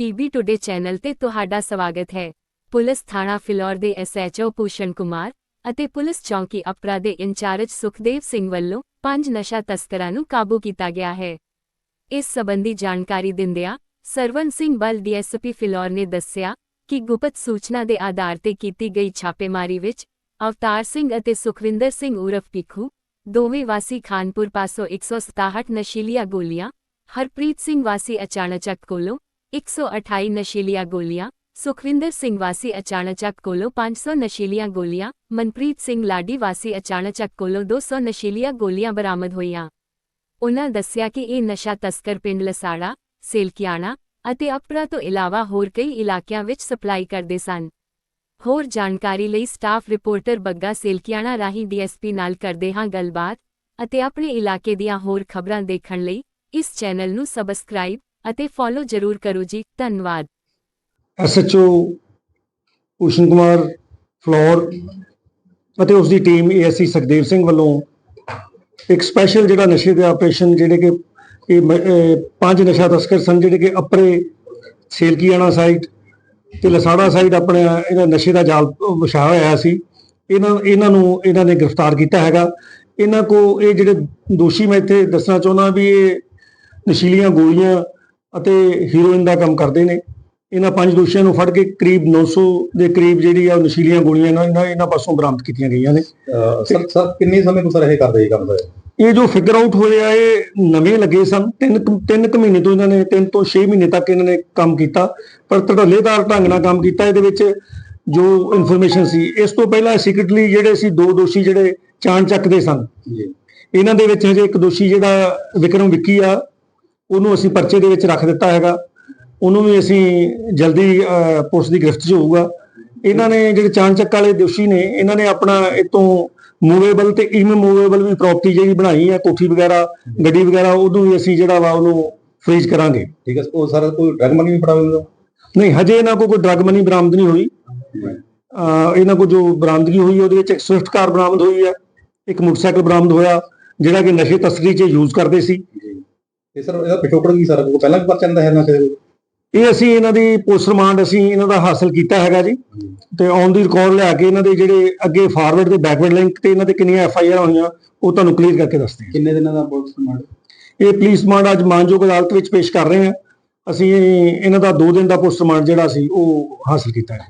PB today channel ਤੇ ਤੁਹਾਡਾ ਸਵਾਗਤ ਹੈ। ਪੁਲਿਸ ਥਾਣਾ ਫਿਲੌਰ ਦੇ ਐਸਐਚਓ ਭੂਸ਼ਣ ਕੁਮਾਰ ਅਤੇ ਪੁਲਿਸ ਚੌਂਕੀ ਅਪਰਾ ਦੇ ਇੰਚਾਰਜ ਸੁਖਦੇਵ ਸਿੰਘ ਵੱਲੋਂ ਪੰਜ ਨਸ਼ਾ ਤਸਕਰਾਂ ਨੂੰ ਕਾਬੂ ਕੀਤਾ ਗਿਆ ਹੈ। ਇਸ ਸਬੰਧੀ ਜਾਣਕਾਰੀ ਦਿੰਦਿਆਂ ਸਰਵਨ ਸਿੰਘ ਬਲ ਡੀਐਸਪੀ ਫਿਲੌਰ ਨੇ ਦੱਸਿਆ ਕਿ ਗੁਪਤ ਸੂਚਨਾ ਦੇ ਆਧਾਰ ਤੇ ਕੀਤੀ ਗਈ ਛਾਪੇਮਾਰੀ ਵਿੱਚ ਅਵਤਾਰ ਸਿੰਘ ਅਤੇ ਸੁਖਵਿੰਦਰ ਸਿੰਘ ਉਰਫ ਪਿੱਖੂ ਦੋਵੇਂ ਵਾਸੀ ਖਾਨਪੁਰ ਪਾਸੋਂ 167 ਨਸ਼ੀਲੀਆਂ ਗੋਲੀਆਂ, ਹਰਪ੍ਰੀਤ ਸਿੰਘ ਵਾਸੀ ਅਚਾਨਚਕ ਕੋਲੋਂ 128 ਨਸ਼ੀਲੀਆਂ ਗੋਲੀਆਂ, ਸੁਖਵਿੰਦਰ ਸਿੰਘ ਵਾਸੀ ਅਚਾਨਚਕ ਕੋਲੋਂ 500 ਨਸ਼ੀਲੀਆਂ ਗੋਲੀਆਂ, ਮਨਪ੍ਰੀਤ ਸਿੰਘ ਲਾਡੀ ਵਾਸੀ ਅਚਾਨਚਕ ਕੋਲੋਂ 200 ਨਸ਼ੀਲੀਆਂ ਗੋਲੀਆਂ ਬਰਾਮਦ ਹੋਈਆਂ। ਉਨ੍ਹਾਂ ਦੱਸਿਆ ਕਿ ਇਹ ਨਸ਼ਾ ਤਸਕਰ ਪਿੰਡ ਲਸਾੜਾ, ਸੇਲਕਿਆਣਾ ਅਤੇ ਅਪਰਾ ਤੋਂ ਇਲਾਵਾ ਹੋਰ ਕਈ ਇਲਾਕਿਆਂ ਵਿੱਚ ਸਪਲਾਈ ਕਰਦੇ ਸਨ। ਹੋਰ ਜਾਣਕਾਰੀ ਲਈ ਸਟਾਫ ਰਿਪੋਰਟਰ ਬੱਗਾ ਸੇਲਕਿਆਣਾ ਰਾਹੀਂ ਡੀਐਸਪੀ ਨਾਲ ਕਰਦੇ ਹਾਂ ਗੱਲਬਾਤ ਅਤੇ ਆਪਣੇ ਇਲਾਕੇ ਦੀਆਂ ਹੋਰ ਖਬਰਾਂ ਦੇਖਣ ਲਈ ਇਸ ਚੈਨਲ ਨੂੰ ਸਬਸਕ੍ਰਾਈਬ ਅਤੇ ਫੋਲੋ ਜ਼ਰੂਰ ਕਰੋ ਜੀ, ਧੰਨਵਾਦ। ਐਸਐਚਓ ਭੂਸ਼ਣ ਕੁਮਾਰ ਫਲੋਰ ਅਤੇ ਉਸ ਦੀ ਟੀਮ ਏਐਸਸੀ ਸੁਖਦੇਵ ਸਿੰਘ ਵੱਲੋਂ ਇੱਕ ਸਪੈਸ਼ਲ ਜਿਹੜਾ ਨਸ਼ੇ ਦੇ ਆਪਰੇਸ਼ਨ ਜਿਹੜੇ ਕਿ ਇਹ ਪੰਜ ਨਸ਼ਾ ਤਸਕਰ ਸਨ, ਜਿਹੜੇ ਕਿ ਅਪਰੇ ਸੇਲਕੀਆਣਾ ਸਾਈਡ ਤੇ ਲਸਾੜਾ ਸਾਈਡ ਆਪਣੇ ਇਹਦਾ ਨਸ਼ੇ ਦਾ ਜਾਲ ਵਿਛਾਇਆ ਹੋਇਆ ਸੀ। ਇਹਨਾਂ ਇਹਨਾਂ ਨੂੰ, ਇਹਨਾਂ ਨੇ ਗ੍ਰਿਫਤਾਰ ਕੀਤਾ ਹੈਗਾ। ਇਹਨਾਂ ਕੋ ਇਹ ਜਿਹੜੇ ਦੋਸ਼ੀ ਮੈਂ ਇੱਥੇ ਦੱਸਣਾ ਚਾਹੁੰਦਾ ਵੀ ਇਹ ਨਸ਼ੀਲੀਆਂ ਗੋਲੀਆਂ ਅਤੇ ਹੀਰੋਇਨ ਦਾ ਕੰਮ ਕਰਦੇ ਨੇ। ਇਹਨਾਂ ਪੰਜ ਦੋਸ਼ੀਆਂ ਨੂੰ ਫੜ ਕੇ ਕਰੀਬ 900 ਦੇ ਕਰੀਬ ਜਿਹੜੀ ਆ ਨਸ਼ੀਲੀਆਂ ਗੋਲੀਆਂ ਇਹਨਾਂ ਇਹਨਾਂ- ਪਾਸੋਂ ਬਰਾਮਦ ਕੀਤੀਆਂ ਗਈਆਂ ਨੇ। ਸਰ ਸਰ ਕਿੰਨੇ ਸਮੇਂ ਤੋਂ ਸਰ ਇਹ ਕਰਦੇ ਇਹ ਕੰਮ ਸਰ ਇਹ ਜੋ ਫਿਗਰ ਆਊਟ ਹੋਏ ਆ ਇਹ ਨਵੇਂ ਲੱਗੇ ਸਨ। ਤਿੰਨ ਤਿੰਨ ਕੁ ਮਹੀਨੇ ਤੋਂ ਇਹਨਾਂ ਨੇ ਤਿੰਨ ਤੋਂ 6 ਮਹੀਨੇ ਤੱਕ ਇਹਨਾਂ ਨੇ ਕੰਮ ਕੀਤਾ। ਪਰ ਧੜੱਲੇਦਾਰ ਢੰਗ ਨਾਲ ਕੰਮ ਕੀਤਾ। ਇਹਦੇ ਵਿੱਚ ਜੋ ਇਨਫੋਰਮੇਸ਼ਨ ਸੀ ਇਸ ਤੋਂ ਪਹਿਲਾਂ ਸੀਕ੍ਰੀਟਲੀ ਜਿਹੜੇ ਸੀ ਦੋ ਦੋਸ਼ੀ ਜਿਹੜੇ ਚਾਣ ਚੱਕ ਦੇ ਸਨ। ਜੀ। ਇਹਨਾਂ ਦੇ ਵਿੱਚ ਹਜੇ ਇੱਕ ਦੋਸ਼ੀ ਜਿਹੜਾ ਵਿਕਰਮ ਵਿੱਕੀ ਆ ਉਹਨੂੰ ਅਸੀਂ ਪਰਚੇ ਦੇ ਵਿੱਚ ਰੱਖ ਦਿੱਤਾ ਹੈਗਾ। ਉਹਨੂੰ ਵੀ ਅਸੀਂ ਜਲਦੀ ਪੁਲਿਸ ਦੀ ਗ੍ਰਿਫਤ 'ਚ ਹੋਊਗਾ। ਇਹਨਾਂ ਨੇ ਜਿਹੜੇ ਚਾਣਚੱਕ ਵਾਲੇ ਦੋਸ਼ੀ ਨੇ ਇਹਨਾਂ ਨੇ ਆਪਣਾ ਇਤੋਂ ਮੂਵੇਬਲ ਤੇ ਇਮੂਵੇਬਲ ਵੀ ਪ੍ਰਾਪਰਟੀ ਜਿਹੜੀ ਬਣਾਈ ਹੈ ਕੋਠੀ ਵਗੈਰਾ ਗੱਡੀ ਵਗੈਰਾ ਉਹਨੂੰ ਵੀ ਅਸੀਂ ਜਿਹੜਾ ਵਾ ਉਹਨੂੰ ਫ੍ਰੀਜ਼ ਕਰਾਂਗੇ। ਠੀਕ ਹੈ ਉਹ ਸਰ ਕੋਈ ਡਰਗ ਮਨੀ ਵੀ ਫੜਾ ਦਿੰਦਾ? ਨਹੀਂ ਹਜੇ ਇਹਨਾਂ ਕੋਲ ਕੋਈ ਡਰਗ ਮਨੀ ਬਰਾਮਦ ਨਹੀਂ ਹੋਈ। ਇਹਨਾਂ ਕੋਲ ਜੋ ਬਰਾਮਦਗੀ ਹੋਈ ਉਹਦੇ ਵਿੱਚ ਇੱਕ ਸਵਿਫਟ ਕਾਰ ਬਰਾਮਦ ਹੋਈ ਹੈ ਇੱਕ ਮੋਟਰਸਾਈਕਲ ਬਰਾਮਦ ਹੋਇਆ ਜਿਹੜਾ ਕਿ ਨਸ਼ੇ ਤਸਕਰੀ 'ਚ ਯੂਜ਼ ਕਰਦੇ ਸੀ। ਤੇ ਸਰ ਇਹਦਾ ਪਿਛੋਕੜ ਕੀ ਸਰ ਪਹਿਲਾਂ ਵੀ ਪਰਚਾ ਹੁੰਦਾ ਹੈ ਨਾ ਕਿਸੇ ਇਹ ਅਸੀਂ ਇਹਨਾਂ ਦੀ ਪੁਲਿਸ ਰਿਮਾਂਡ ਅਸੀਂ ਇਹਨਾਂ ਦਾ ਹਾਸਲ ਕੀਤਾ ਹੈਗਾ ਜੀ। ਤੇ ਔਨ ਦੀ ਰਿਕਾਰਡ ਲਿਆ ਕੇ ਇਹਨਾਂ ਦੇ ਜਿਹੜੇ ਅੱਗੇ ਫਾਰਵਰਡ ਤੇ ਬੈਕਵਰਡ ਲਿੰਕ ਤੇ ਇਹਨਾਂ ਤੇ ਕਿੰਨੀਆਂ ਐਫ ਆਈ ਆਰ ਹੋਈਆਂ ਉਹ ਤੁਹਾਨੂੰ ਕਲੀਅਰ ਕਰਕੇ ਦੱਸਦੇ ਹਾਂ। ਕਿੰਨੇ ਦਿਨਾਂ ਦਾ ਪੁਲਿਸ ਰਿਮਾਂਡ? ਇਹ ਪੁਲਿਸ ਰਿਮਾਂਡ ਅੱਜ ਮਾਨਯੋਗ ਅਦਾਲਤ ਵਿੱਚ ਪੇਸ਼ ਕਰ ਰਹੇ ਹਾਂ। ਅਸੀਂ ਇਹਨਾਂ ਦਾ 2 ਦਿਨ ਦਾ ਪੁਲਿਸ ਰਿਮਾਂਡ ਜਿਹੜਾ ਸੀ ਉਹ ਹਾਸਲ ਕੀਤਾ ਹੈ।